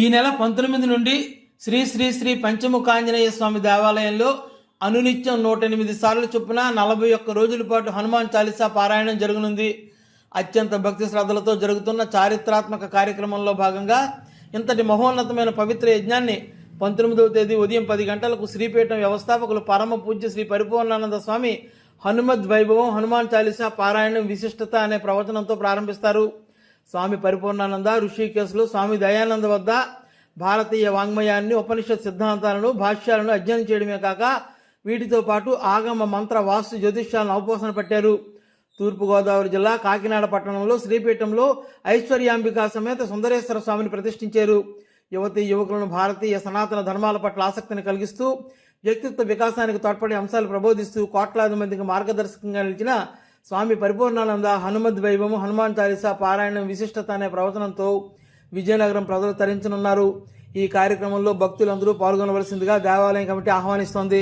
ఈ నెల పంతొమ్మిది నుండి శ్రీ శ్రీ శ్రీ పంచముఖాంజనేయ స్వామి దేవాలయంలో అనునిత్యం నూట ఎనిమిది సార్లు చొప్పున నలభై ఒక్క రోజుల పాటు హనుమాన్ చాలీసా పారాయణం జరగనుంది. అత్యంత భక్తి శ్రద్ధలతో జరుగుతున్న చారిత్రాత్మక కార్యక్రమంలో భాగంగా ఇంతటి మహోన్నతమైన పవిత్ర యజ్ఞాన్ని పంతొమ్మిదవ తేదీ ఉదయం పది గంటలకు శ్రీపీఠం వ్యవస్థాపకులు పరమ పూజ్య శ్రీ పరిపూర్ణానంద స్వామి హనుమద్ వైభవం హనుమాన్ చాలీసా పారాయణం విశిష్టత అనే ప్రవచనంతో ప్రారంభిస్తారు. స్వామి పరిపూర్ణానంద ఋషికేశ్లో స్వామి దయానంద వద్ద భారతీయ వాంగ్మయాన్ని ఉపనిషత్ సిద్ధాంతాలను భాష్యాలను అధ్యయనం చేయడమే కాక వీటితో పాటు ఆగమ మంత్ర వాస్తు జ్యోతిష్యాలను అవపోసన పట్టారు. తూర్పుగోదావరి జిల్లా కాకినాడ పట్టణంలో శ్రీపీఠంలో ఐశ్వర్యాంబిక సమేత సుందరేశ్వర స్వామిని ప్రతిష్ఠించారు. యువతి యువకులను భారతీయ సనాతన ధర్మాల పట్ల ఆసక్తిని కలిగిస్తూ వ్యక్తిత్వ వికాసానికి తోడ్పడే అంశాలు ప్రబోధిస్తూ కోట్లాది మందికి మార్గదర్శకంగా నిలిచిన స్వామి పరిపూర్ణానంద హనుమద్ వైభవం హనుమాన్ చాలీసా పారాయణం విశిష్టత అనే ప్రవచనంతో విజయనగరం ప్రజలు తరించనున్నారు. ఈ కార్యక్రమంలో భక్తులందరూ పాల్గొనవలసిందిగా దేవాలయం కమిటీ ఆహ్వానిస్తోంది.